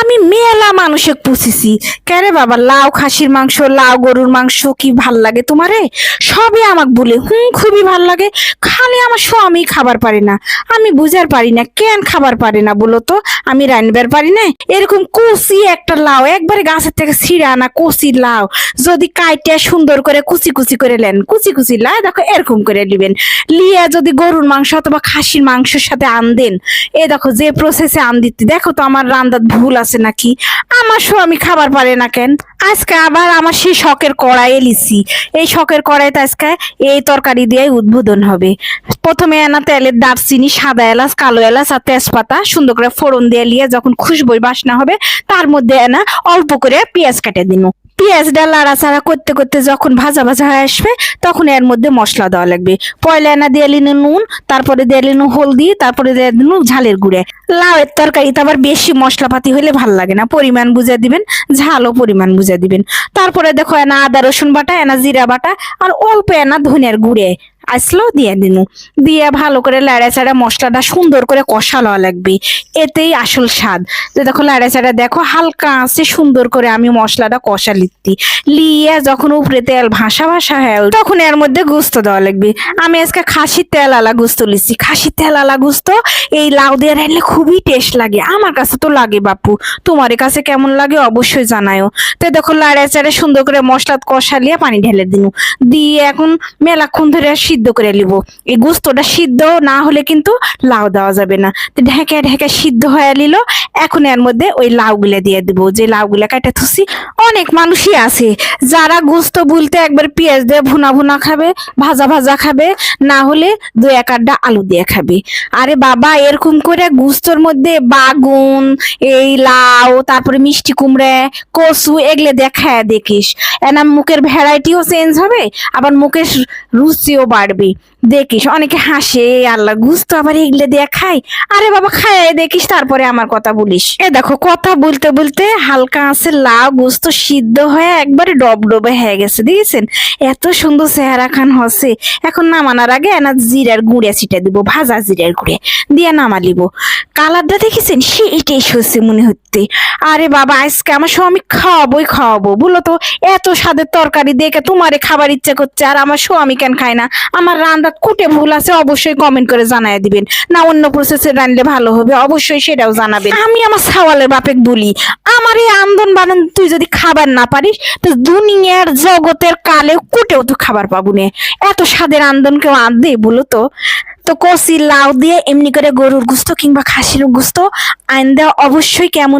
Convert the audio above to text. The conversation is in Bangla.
আমি মেলা মানুষে পুষিছি। কেরে বাবা, লাউ খাসির মাংস, লাউ গরুর মাংস কি ভালো লাগে তোমারে? সবই আমাকে বলে হুম খুবই ভালো লাগে। খালি আমার স্বামী খাবার পারে না। আমি বুঝার পারি না, কেন খাবার পারে না বলো তো? আমি রান্নাবার পারি না? এরকম কচি একটা লাউ, একবারে গাছের থেকে ছিঁড়ে আনা কচি লাউ, যদি কাইটে সুন্দর করে কুচি কুচি করে নেন, কুচি কুচি লাউ, দেখো এরকম করে নেবেন। লিয়ে যদি গরুর মাংস অথবা খাসির মাংসের সাথে আন দেন, এ দেখো যে প্রসেসে আন দিতে, দেখো তো আমার রান্দার ভুল আছে নাকি? আমার স্বামী খাবার পারে না কেন? আজকে আবার আমার সেই শখের কড়াইয়ে লিছি এই শখের কড়াইতে আজকে এই তরকারি দিয়ে উদ্বোধন হবে। প্রথমে এনা তেলের দারচিনি, সাদা এলাচ, কালো এলাচ আর তেজপাতা সুন্দর করে ফোড়ন দিয়ে লিয়ে যখন খুশবই বাসনা হবে, তার মধ্যে এনা অল্প করে পেঁয়াজ কেটে দিন পেঁয়াজটা লাড়াচাড়া করতে করতে যখন ভাজা ভাজা হয়ে আসবে, তখন এর মধ্যে মশলা দেওয়া লাগবে। পয়লা এনা দিয়ে নুন, তারপরে দিয়ে লিনু হলদি, তারপরে দিয়ে দিনু ঝালের গুঁড়ে। লাউয়ের তরকারিতে আবার বেশি মশলাপাতি হলে ভালো লাগে না। পরিমাণ বুঝে দিবেন, ঝালও পরিমাণ বুঝে দিবেন। তারপরে দেখো এনা আদা রসুন বাটা, এনা জিরা বাটা, আর অল্প এনা ধনের গুঁড়ে। আসলো, দিয়ে দিনু। দিয়ে ভালো করে লাড়া চাড়া মশলাটা সুন্দর করে কষা লওয়া লাগবে। এতেই আসল স্বাদ। যে দেখো লাড়া চাড়া দেখো হালকা আছে সুন্দর করে আমি মশলাটা কষা লিখতি লিয়ে যখন উপরে তেল ভাসা ভাসা হয় তখন এর মধ্যে গুস্ত দেওয়া লাগবে। আমি আজকে খাসির তেল আলা গুস্ত লিখছি খাসির তেল আলা গুস্ত, এই লাউ দিয়ে রাখলে খুবই টেস্ট লাগে। আমার কাছে তো লাগে বাপু। তোমার কাছে কেমন লাগে অবশ্যই জানায়ও তো দেখো লাড়া চাড়া সুন্দর করে মশলা কষা লিয়ে পানি ঢেলে দিনু। দিয়ে এখন মেলাক্ষণ ধরে সিদ্ধ করে নিব এই গোস্তটা সিদ্ধ না হলে কিন্তু লাউ দেওয়া যাবে না। তো ঢেকে ঢেকে সিদ্ধ হয়ে নিল। এখন এর মধ্যে ওই লাউগুলা দিয়ে দিব। যে লাউগুলা কাটে থুসি অনেক মানুষই আছে। যারা গোস্ত বলতে একবার পেঁয়াজ দিয়ে ভুনা ভুনা খাবে, ভাজা ভাজা খাবে, না হলে দু এক আড্ডা আলু দিয়ে খাবে। আরে বাবা, এরকম করে গুস্তর মধ্যে বাগুন, এই লাউ, তারপরে মিষ্টি কুমড়ে, কচু, এগুলো দিয়ে খায় দেখিস। এনা মুখের ভ্যারাইটিও চেঞ্জ হবে, আবার মুখের রুচিও বাড়বে। দেখিস, অনেকে হাসে "এই আল্লাহ গুস্ত আবার এগুলো দিয়ে খাই আরে বাবা, খায় দেখিস, তারপরে আমার কথা বলিস। এ দেখো, কথা বলতে বলতে হালকা আছে, লাউ গুস্ত সিদ্ধ হয়ে একবারে ডব ডবে হয়ে গেছে, দেখেছেন? এত সুন্দর চেহারা খান হসে। এখন নামানোর আগে এনা জিরার গুঁড়ে ছিটে দিব, ভাজা জিরার গুঁড়ে দিয়ে নামালিব। কালারটা দেখেছেন? সেইটাই হচ্ছে মনে হচ্ছে। আরে বাবা, আজকে আমার স্বামী খাওয়াবোই খাওয়াবো, বলো তো? এত স্বাদের তরকারি দেখে তোমারে খাবার ইচ্ছে করছে, আর আমার স্বামী কেন খায় না? আমার রান্না কুটে ভুল আছে, অবশ্যই কমেন্ট করে জানাই দিবেন। না, অন্য প্রসেসে রানলে ভালো হবে, অবশ্যই সেটাও জানাবেন। আমি আমার সাওয়ালের বাপেক বলি, আমার এই আন্দোলন বানান তুই যদি খাবার না পারিস, তো দুনিয়ার জগতের কালে কুটেও তো খাবার পাবো না। এত স্বাদের আন্দোলন কেউ আনদে বলো তো? তো কষি, লাউ দিয়ে এমনি করে গরুর গুস্ত কিংবা খাসির গুস্ত আইন দেওয়া অবশ্যই কেমন